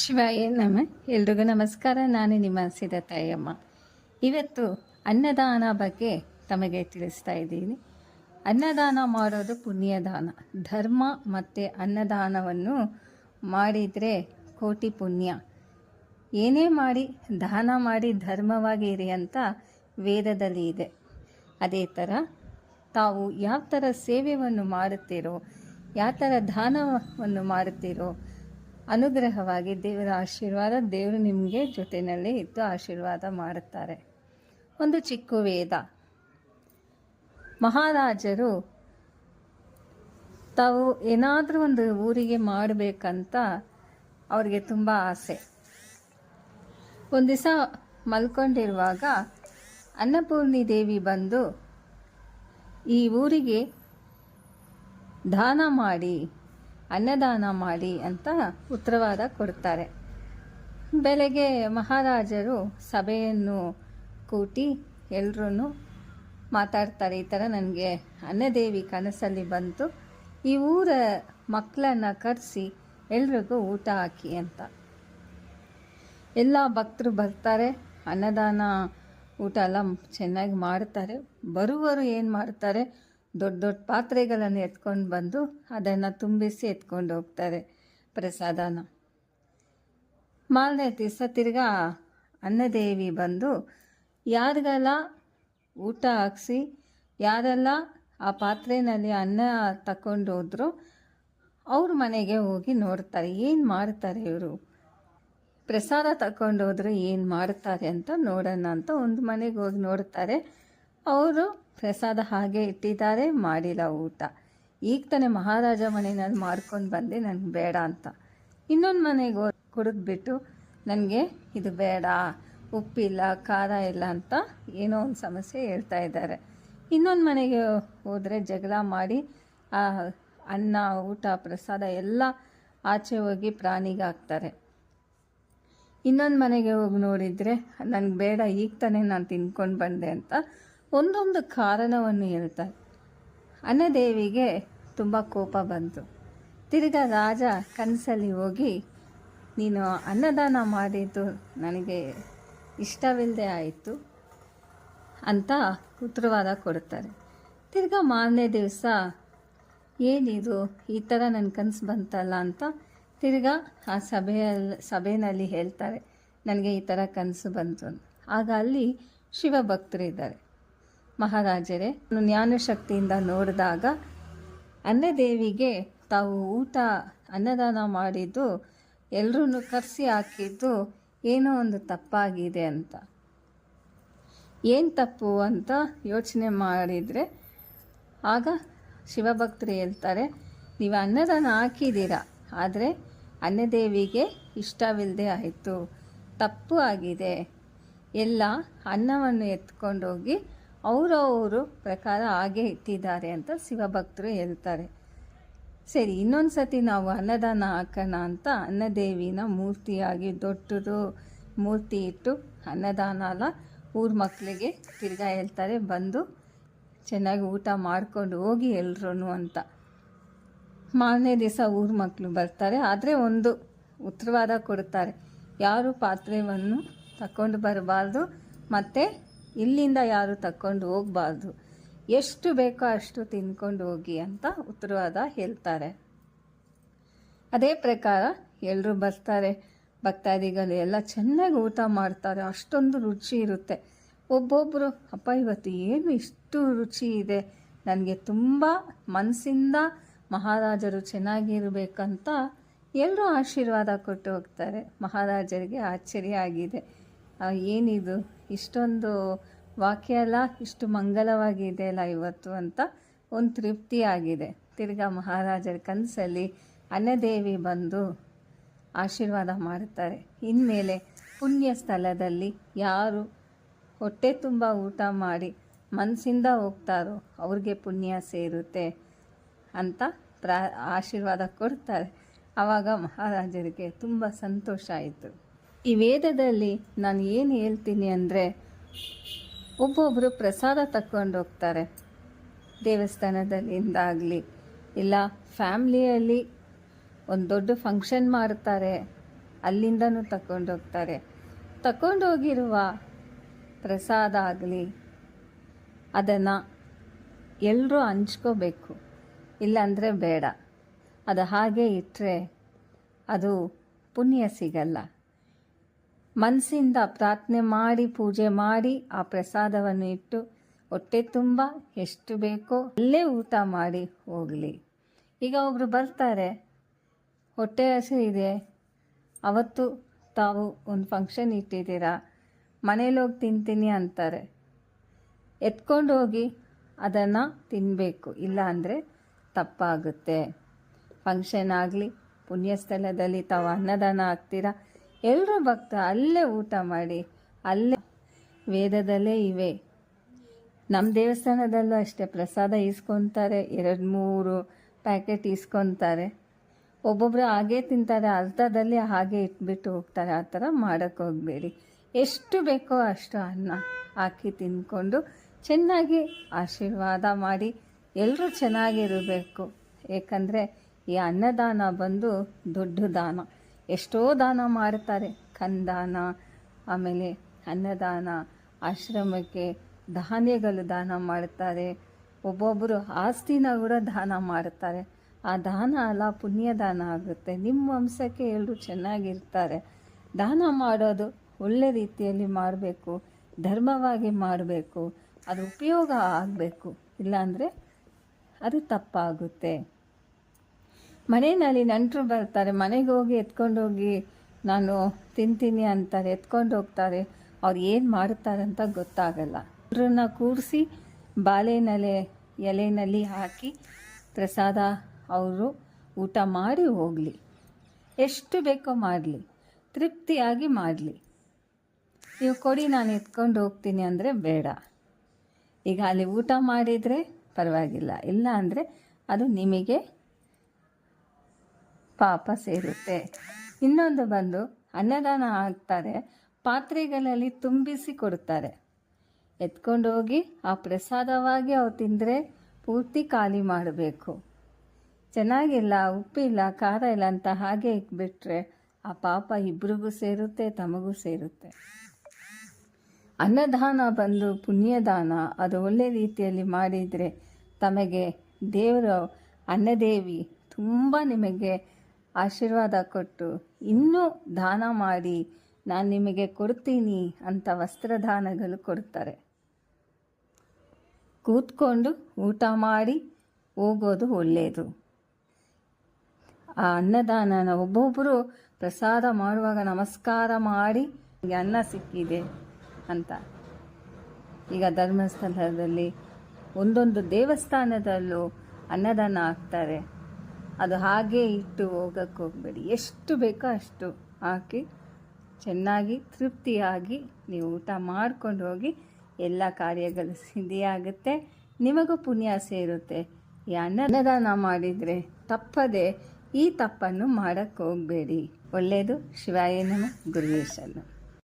ಶಿವಾಯ ನಮ ಎಲ್ರಿಗೂ ನಮಸ್ಕಾರ. ನಾನು ನಿಮ್ಮ ಸಿದ ತಾಯಮ್ಮ ಇವತ್ತು ಅನ್ನದಾನ ಬಗ್ಗೆ ತಮಗೆ ತಿಳಿಸ್ತಾ ಇದ್ದೀನಿ. ಅನ್ನದಾನ ಮಾಡೋದು ಪುಣ್ಯದಾನ. ಧರ್ಮ ಮತ್ತು ಅನ್ನದಾನವನ್ನು ಮಾಡಿದರೆ ಕೋಟಿ ಪುಣ್ಯ. ಏನೇ ಮಾಡಿ, ದಾನ ಮಾಡಿ, ಧರ್ಮವಾಗಿ ಇರಿ ಅಂತ ವೇದದಲ್ಲಿ ಇದೆ. ಅದೇ ಥರ ತಾವು ಯಾವ ಥರ ಸೇವೆಯನ್ನು ಮಾಡುತ್ತೀರೋ, ಯಾವ ಥರ ದಾನವನ್ನು ಮಾಡುತ್ತೀರೋ ಅನುಗ್ರಹವಾಗಿ ದೇವರ ಆಶೀರ್ವಾದ ದೇವರು ನಿಮಗೆ ಜೊತೆಯಲ್ಲಿ ಇದ್ದು ಆಶೀರ್ವಾದ ಮಾಡುತ್ತಾರೆ. ಒಂದು ಚಿಕ್ಕ ವೇದ. ಮಹಾರಾಜರು ತಾವು ಏನಾದರೂ ಒಂದು ಊರಿಗೆ ಮಾಡಬೇಕಂತ ಅವ್ರಿಗೆ ತುಂಬ ಆಸೆ. ಒಂದು ದಿವಸ ಮಲ್ಕೊಂಡಿರುವಾಗ ಅನ್ನಪೂರ್ಣಿ ದೇವಿ ಬಂದು ಈ ಊರಿಗೆ ದಾನ ಮಾಡಿ ಅನ್ನದಾನ ಮಾಡಿ ಅಂತ ಉತ್ತರವಾದ ಕೊಡ್ತಾರೆ. ಬೆಳಗ್ಗೆ ಮಹಾರಾಜರು ಸಭೆಯನ್ನು ಕೂಟಿ ಎಲ್ಲರೂ ಮಾತಾಡ್ತಾರೆ, ಈ ಥರ ನನಗೆ ಅನ್ನದೇವಿ ಕನಸಲ್ಲಿ ಬಂತು. ಈ ಊರ ಮಕ್ಕಳನ್ನು ಕರೆಸಿ ಎಲ್ರಿಗೂ ಊಟ ಹಾಕಿ ಅಂತ. ಎಲ್ಲ ಭಕ್ತರು ಬರ್ತಾರೆ, ಅನ್ನದಾನ ಊಟ ಎಲ್ಲ ಚೆನ್ನಾಗಿ ಮಾಡ್ತಾರೆ. ಬರುವರು ಏನು ಮಾಡ್ತಾರೆ ದೊಡ್ಡ ದೊಡ್ಡ ಪಾತ್ರೆಗಳನ್ನು ಎತ್ಕೊಂಡು ಬಂದು ಅದನ್ನು ತುಂಬಿಸಿ ಎತ್ಕೊಂಡು ಹೋಗ್ತಾರೆ ಪ್ರಸಾದನ. ಮಾರನೇ ದಿವಸ ತಿರ್ಗಾ ಅನ್ನದೇವಿ ಬಂದು ಯಾರಿಗೆಲ್ಲ ಊಟ ಹಾಕ್ಸಿ, ಯಾರೆಲ್ಲ ಆ ಪಾತ್ರೆಯಲ್ಲಿ ಅನ್ನ ತಕೊಂಡು ಹೋದ್ರು, ಅವ್ರ ಮನೆಗೆ ಹೋಗಿ ನೋಡ್ತಾರೆ, ಏನು ಮಾಡ್ತಾರೆ ಇವರು? ಪ್ರಸಾದ ತಗೊಂಡು ಹೋದ್ರೆ ಏನು ಮಾಡ್ತಾರೆ ಅಂತ ನೋಡೋಣ ಅಂತ ಒಂದು ಮನೆಗೆ ಹೋಗಿ ನೋಡ್ತಾರೆ. ಅವರು ಪ್ರಸಾದ ಹಾಗೆ ಇಟ್ಟಿದ್ದಾರೆ, ಮಾಡಿಲ್ಲ ಊಟ. ಈಗ ತಾನೇ ಮಹಾರಾಜ ಮನೆಯಲ್ಲಿ ಮಾರ್ಕೊಂಡು ಬಂದೆ ನನಗೆ ಬೇಡ ಅಂತ. ಇನ್ನೊಂದು ಮನೆಗೆ ಕುಡಿದ್ಬಿಟ್ಟು ನನಗೆ ಇದು ಬೇಡ, ಉಪ್ಪಿಲ್ಲ, ಖಾರ ಇಲ್ಲ ಅಂತ ಏನೋ ಒಂದು ಸಮಸ್ಯೆ ಹೇಳ್ತಾ ಇದ್ದಾರೆ. ಇನ್ನೊಂದು ಮನೆಗೆ ಹೋದರೆ ಜಗಳ ಮಾಡಿ, ಆ ಅನ್ನ, ಊಟ, ಪ್ರಸಾದ ಎಲ್ಲ ಆಚೆ ಹೋಗಿ ಪ್ರಾಣಿಗೆ ಹಾಕ್ತಾರೆ. ಇನ್ನೊಂದು ಮನೆಗೆ ಹೋಗಿ ನೋಡಿದರೆ ನನಗೆ ಬೇಡ, ಈಗ ತಾನೇ ನಾನು ತಿನ್ಕೊಂಡು ಬಂದೆ ಅಂತ ಒಂದೊಂದು ಕಾರಣವನ್ನು ಹೇಳ್ತಾರೆ ಅನ್ನದೇವಿಗೆ ತುಂಬ ಕೋಪ ಬಂತು. ತಿರ್ಗಾ ರಾಜ ಕನಸಲ್ಲಿ ಹೋಗಿ, ನೀನು ಅನ್ನದಾನ ಮಾಡಿದ್ದು ನನಗೆ ಇಷ್ಟವಿಲ್ಲದೆ ಆಯಿತು ಅಂತ ಉತ್ತರವಾದ ಕೊಡ್ತಾರೆ ತಿರ್ಗಾ ಮಾರನೇ ದಿವಸ, ಏನಿದು, ಈ ಥರ ನನ್ನ ಕನಸು ಬಂತಲ್ಲ ಅಂತ ತಿರ್ಗಾ ಆ ಸಭೆಯಲ್ಲಿ ಸಭೆಯಲ್ಲಿ ಹೇಳ್ತಾರೆ, ನನಗೆ ಈ ಥರ ಕನಸು ಬಂತು ಆಗ ಅಲ್ಲಿ ಶಿವಭಕ್ತರಿದ್ದಾರೆ. ಮಹಾರಾಜರೇ ಜ್ಞಾನಶಕ್ತಿಯಿಂದ ನೋಡಿದಾಗ ಅನ್ನದೇವಿಗೆ ತಾವು ಊಟ, ಅನ್ನದಾನ ಮಾಡಿದ್ದು ಎಲ್ಲರೂ ಕರೆಸಿ ಹಾಕಿದ್ದು ಏನೋ ಒಂದು ತಪ್ಪಾಗಿದೆ ಅಂತ. ಏನು ತಪ್ಪು ಅಂತ ಯೋಚನೆ ಮಾಡಿದರೆ ಆಗ ಶಿವಭಕ್ತರು ಹೇಳ್ತಾರೆ, ನೀವು ಅನ್ನದಾನ ಹಾಕಿದ್ದೀರಾ, ಆದರೆ ಅನ್ನದೇವಿಗೆ ಇಷ್ಟವಿಲ್ಲದೆ ಆಯಿತು, ತಪ್ಪು ಆಗಿದೆ. ಎಲ್ಲ ಅನ್ನವನ್ನು ಎತ್ಕೊಂಡೋಗಿ ಅವರವರು ಪ್ರಕಾರ ಹಾಗೆ ಇಟ್ಟಿದ್ದಾರೆ ಅಂತ ಶಿವಭಕ್ತರು ಹೇಳ್ತಾರೆ. ಸರಿ ಇನ್ನೊಂದು ಸತಿ ನಾವು ಅನ್ನದಾನ ಹಾಕೋಣ ಅಂತ ಅನ್ನದೇವಿನ ಮೂರ್ತಿಯಾಗಿ ದೊಡ್ಡದು ಮೂರ್ತಿ ಇಟ್ಟು ಅನ್ನದಾನ ಅಲ್ಲ ಊರ ಮಕ್ಕಳಿಗೆ ತಿರ್ಗಾ ಹೇಳ್ತಾರೆ, ಬಂದು ಚೆನ್ನಾಗಿ ಊಟ ಮಾಡ್ಕೊಂಡು ಹೋಗಿ ಎಲ್ರೂ ಅಂತ. ಮಾರನೇ ದಿವಸ ಊರ ಮಕ್ಕಳು ಬರ್ತಾರೆ, ಆದರೆ ಒಂದು ಉತ್ತರವಾದ ಕೊಡ್ತಾರೆ. ಯಾರು ಪಾತ್ರೆಯನ್ನು ತಕೊಂಡು ಬರಬಾರ್ದು, ಮತ್ತು ಇಲ್ಲಿಂದ ಯಾರು ತಕ್ಕೊಂಡು ಹೋಗಬಾರ್ದು. ಎಷ್ಟು ಬೇಕೋ ಅಷ್ಟು ತಿನ್ಕೊಂಡು ಹೋಗಿ ಅಂತ ಉತ್ತರವಾದ ಹೇಳ್ತಾರೆ. ಅದೇ ಪ್ರಕಾರ ಎಲ್ಲರೂ ಬರ್ತಾರೆ. ಭಕ್ತಾದಿಗಳು ಎಲ್ಲ ಚೆನ್ನಾಗಿ ಊಟ ಮಾಡ್ತಾರೆ. ಅಷ್ಟೊಂದು ರುಚಿ ಇರುತ್ತೆ. ಒಬ್ಬೊಬ್ಬರು ಅಪ್ಪ, ಇವತ್ತು ಏನು ಇಷ್ಟು ರುಚಿ ಇದೆ? ನನಗೆ ತುಂಬ ಮನಸ್ಸಿಂದ ಮಹಾರಾಜರು ಚೆನ್ನಾಗಿರಬೇಕಂತ ಎಲ್ಲರೂ ಆಶೀರ್ವಾದ ಕೊಟ್ಟು ಹೋಗ್ತಾರೆ. ಮಹಾರಾಜರಿಗೆ ಆಶ್ಚರ್ಯ ಆಗಿದೆ. ಏನಿದು? ಇಷ್ಟೊಂದು ವಾಕ್ಯ ಎಲ್ಲ ಇಷ್ಟು ಮಂಗಲವಾಗಿದೆ ಅಲ್ಲ ಇವತ್ತು ಅಂತ ಒಂದು ತೃಪ್ತಿ ಆಗಿದೆ. ತಿರ್ಗಾ ಮಹಾರಾಜರ ಕನಸಲ್ಲಿ ಅನ್ನದೇವಿ ಬಂದು ಆಶೀರ್ವಾದ ಮಾಡುತ್ತಾರೆ ಇನ್ಮೇಲೆ ಪುಣ್ಯ ಸ್ಥಳದಲ್ಲಿ ಯಾರು ಹೊಟ್ಟೆ ತುಂಬ ಊಟ ಮಾಡಿ ಮನಸ್ಸಿಂದ ಹೋಗ್ತಾರೋ ಅವ್ರಿಗೆ ಪುಣ್ಯ ಸೇರುತ್ತೆ ಅಂತ ಪ್ರಾ, ಆಶೀರ್ವಾದ ಕೊಡ್ತಾರೆ. ಆವಾಗ ಮಹಾರಾಜರಿಗೆ ತುಂಬ ಸಂತೋಷ ಆಯಿತು. ಈ ವೇದದಲ್ಲಿ ನಾನು ಏನು ಹೇಳ್ತೀನಿ ಅಂದರೆ ಒಬ್ಬೊಬ್ಬರು ಪ್ರಸಾದ ತಕ್ಕೊಂಡು ಹೋಗ್ತಾರೆ. ದೇವಸ್ಥಾನದಲ್ಲಿಂದಾಗಲಿ, ಇಲ್ಲ ಫ್ಯಾಮ್ಲಿಯಲ್ಲಿ ಒಂದು ದೊಡ್ಡ ಫಂಕ್ಷನ್ ಮಾಡ್ತಾರೆ, ಅಲ್ಲಿಂದನೂ ತಗೊಂಡೋಗ್ತಾರೆ ತಗೊಂಡೋಗಿರುವ ಪ್ರಸಾದ ಆಗಲಿ, ಅದನ್ನು ಎಲ್ಲರೂ ಹಂಚ್ಕೋಬೇಕು. ಇಲ್ಲಾಂದರೆ ಬೇಡ. ಅದು ಹಾಗೆ ಇಟ್ಟರೆ ಅದು ಪುಣ್ಯ ಸಿಗಲ್ಲ. ಮನಸ್ಸಿಂದ ಪ್ರಾರ್ಥನೆ ಮಾಡಿ, ಪೂಜೆ ಮಾಡಿ, ಆ ಪ್ರಸಾದವನ್ನು ಇಟ್ಟು ಹೊಟ್ಟೆ ತುಂಬ ಎಷ್ಟು ಬೇಕೋ ಅಲ್ಲೇ ಊಟ ಮಾಡಿ ಹೋಗಲಿ. ಈಗ ಒಬ್ಬರು ಬರ್ತಾರೆ. ಹೊಟ್ಟೆ ಹಸು ಇದೆ. ಅವತ್ತು ತಾವು ಒಂದು ಫಂಕ್ಷನ್ ಇಟ್ಟಿದ್ದೀರಾ? ಮನೇಲಿ ಹೋಗಿ ತಿಂತೀನಿ ಅಂತಾರೆ. ಎತ್ಕೊಂಡು ಹೋಗಿ ಅದನ್ನು ತಿನ್ನಬೇಕು ಇಲ್ಲ ಅಂದರೆ ತಪ್ಪಾಗುತ್ತೆ. ಫಂಕ್ಷನ್ ಆಗಲಿ, ಪುಣ್ಯಸ್ಥಳದಲ್ಲಿ ತಾವು ಅನ್ನದಾನ ಹಾಕ್ತೀರಾ? ಎಲ್ಲರೂ ಭಕ್ತ, ಅಲ್ಲೇ ಊಟ ಮಾಡಿ, ಅಲ್ಲೇ ವೇದದಲ್ಲೇ ಇವೆ. ನಮ್ಮ ದೇವಸ್ಥಾನದಲ್ಲೂ ಅಷ್ಟೇ, ಪ್ರಸಾದ ಇಸ್ಕೊತಾರೆ ಎರಡು ಮೂರು ಪ್ಯಾಕೆಟ್ ಇಸ್ಕೊತಾರೆ ಒಬ್ಬೊಬ್ಬರು ಹಾಗೇ ತಿಂತಾರೆ ಅರ್ಧದಲ್ಲಿ ಹಾಗೆ ಇಟ್ಬಿಟ್ಟು ಹೋಗ್ತಾರೆ, ಆ ಥರ ಮಾಡೋಕ್ಕೆ ಹೋಗಬೇಡಿ. ಎಷ್ಟು ಬೇಕೋ ಅಷ್ಟು ಅನ್ನ ಹಾಕಿ ತಿಂದ್ಕೊಂಡು ಚೆನ್ನಾಗಿ ಆಶೀರ್ವಾದ ಮಾಡಿ ಎಲ್ಲರೂ ಚೆನ್ನಾಗಿರಬೇಕು. ಏಕೆಂದರೆ ಈ ಅನ್ನದಾನ ಬಂದು ದೊಡ್ಡ ದಾನ. ಎಷ್ಟೋ ದಾನ ಮಾಡ್ತಾರೆ ಕಂದಾನ ಆಮೇಲೆ ಅನ್ನದಾನ, ಆಶ್ರಮಕ್ಕೆ ಧಾನ್ಯಗಳು ದಾನ ಮಾಡ್ತಾರೆ ಒಬ್ಬೊಬ್ಬರು ಆಸ್ತಿನ ಕೂಡ ದಾನ ಮಾಡ್ತಾರೆ ಆ ದಾನ ಅಲ್ಲ, ಪುಣ್ಯ ದಾನ ಆಗುತ್ತೆ. ನಿಮ್ಮ ವಂಶಕ್ಕೆ ಎಲ್ಲರೂ ಚೆನ್ನಾಗಿರ್ತಾರೆ. ದಾನ ಮಾಡೋದು ಒಳ್ಳೆ ರೀತಿಯಲ್ಲಿ ಮಾಡಬೇಕು ಧರ್ಮವಾಗಿ ಮಾಡಬೇಕು ಅದು ಉಪಯೋಗ ಆಗಬೇಕು. ಇಲ್ಲಾಂದರೆ ಅದು ತಪ್ಪಾಗುತ್ತೆ. ಮನೆಯಲ್ಲಿ ನೆಂಟರು ಬರ್ತಾರೆ, ಮನೆಗೆ ಹೋಗಿ ಎತ್ಕೊಂಡೋಗಿ ನಾನು ತಿಂತೀನಿ ಅಂತಾರೆ, ಎತ್ಕೊಂಡು ಹೋಗ್ತಾರೆ, ಅವ್ರು ಏನು ಮಾಡುತ್ತಾರೆ ಅಂತ ಗೊತ್ತಾಗಲ್ಲ. ಅವ್ರನ್ನ ಕೂರಿಸಿ ಬಾಳೆನಲೆ ಎಲೆನಲ್ಲಿ ಹಾಕಿ ಪ್ರಸಾದ ಅವರು ಊಟ ಮಾಡಿ ಹೋಗಲಿ. ಎಷ್ಟು ಬೇಕೋ ಮಾಡಲಿ, ತೃಪ್ತಿಯಾಗಿ ಮಾಡಲಿ. ನೀವು ಕೊಡಿ, ನಾನು ಎತ್ಕೊಂಡು ಹೋಗ್ತೀನಿ ಅಂದರೆ ಬೇಡ. ಈಗ ಅಲ್ಲಿ ಊಟ ಮಾಡಿದರೆ ಪರವಾಗಿಲ್ಲ, ಇಲ್ಲ ಅಂದರೆ ಅದು ನಿಮಗೆ ಪಾಪ ಸೇರುತ್ತೆ. ಇನ್ನೊಂದು ಬಂದು ಅನ್ನದಾನ ಹಾಕ್ತಾರೆ ಪಾತ್ರೆಗಳಲ್ಲಿ ತುಂಬಿಸಿ ಕೊಡ್ತಾರೆ ಎತ್ಕೊಂಡು ಹೋಗಿ ಆ ಪ್ರಸಾದವಾಗಿ ಅವು ತಿಂದರೆ ಪೂರ್ತಿ ಖಾಲಿ ಮಾಡಬೇಕು. ಚೆನ್ನಾಗಿಲ್ಲ, ಉಪ್ಪಿಲ್ಲ, ಖಾರ ಇಲ್ಲ ಅಂತ ಹಾಗೆ ಇಟ್ಬಿಟ್ರೆ ಆ ಪಾಪ ಇಬ್ರಿಗೂ ಸೇರುತ್ತೆ, ತಮಗೂ ಸೇರುತ್ತೆ. ಅನ್ನದಾನ ಬಂದು ಪುಣ್ಯದಾನ, ಅದು ಒಳ್ಳೆ ರೀತಿಯಲ್ಲಿ ಮಾಡಿದರೆ ತಮಗೆ ದೇವರು ಅನ್ನದೇವಿ ತುಂಬ ನಿಮಗೆ ಆಶೀರ್ವಾದ ಕೊಟ್ಟು ಇನ್ನೂ ದಾನ ಮಾಡಿ ನಾನು ನಿಮಗೆ ಕೊಡ್ತೀನಿ ಅಂತ ವಸ್ತ್ರದಾನಗಳು ಕೊಡ್ತಾರೆ. ಕೂತ್ಕೊಂಡು ಊಟ ಮಾಡಿ ಹೋಗೋದು ಒಳ್ಳೆಯದು ಆ ಅನ್ನದಾನನ ಒಬ್ಬೊಬ್ಬರು ಪ್ರಸಾದ ಮಾಡುವಾಗ ನಮಸ್ಕಾರ ಮಾಡಿ "ನನಗೆ ಅನ್ನ ಸಿಕ್ಕಿದೆ ಅಂತ. ಈಗ ಧರ್ಮಸ್ಥಳದಲ್ಲಿ ಒಂದೊಂದು ದೇವಸ್ಥಾನದಲ್ಲೂ ಅನ್ನದಾನ ಹಾಕ್ತಾರೆ. ಅದು ಹಾಗೆ ಇಟ್ಟು ಹೋಗಕ್ಕೆ ಹೋಗಬೇಡಿ. ಎಷ್ಟು ಬೇಕೋ ಅಷ್ಟು ಹಾಕಿ ಚೆನ್ನಾಗಿ ತೃಪ್ತಿಯಾಗಿ ನೀವು ಊಟ ಮಾಡ್ಕೊಂಡು ಹೋಗಿ ಎಲ್ಲ ಕಾರ್ಯಗಳು ಸಿದ್ಧಿಯಾಗುತ್ತೆ ನಿಮಗೂ ಪುಣ್ಯ ಸೇರುತ್ತೆ ಈ ಅನ್ನದಾನ ಮಾಡಿದರೆ ತಪ್ಪದೆ ಈ ತಪ್ಪನ್ನು ಮಾಡೋಕ್ಕೆ ಹೋಗಬೇಡಿ. ಒಳ್ಳೆಯದು ಶಿವಾಯ ನಮ. ಗುರುವೇಶನು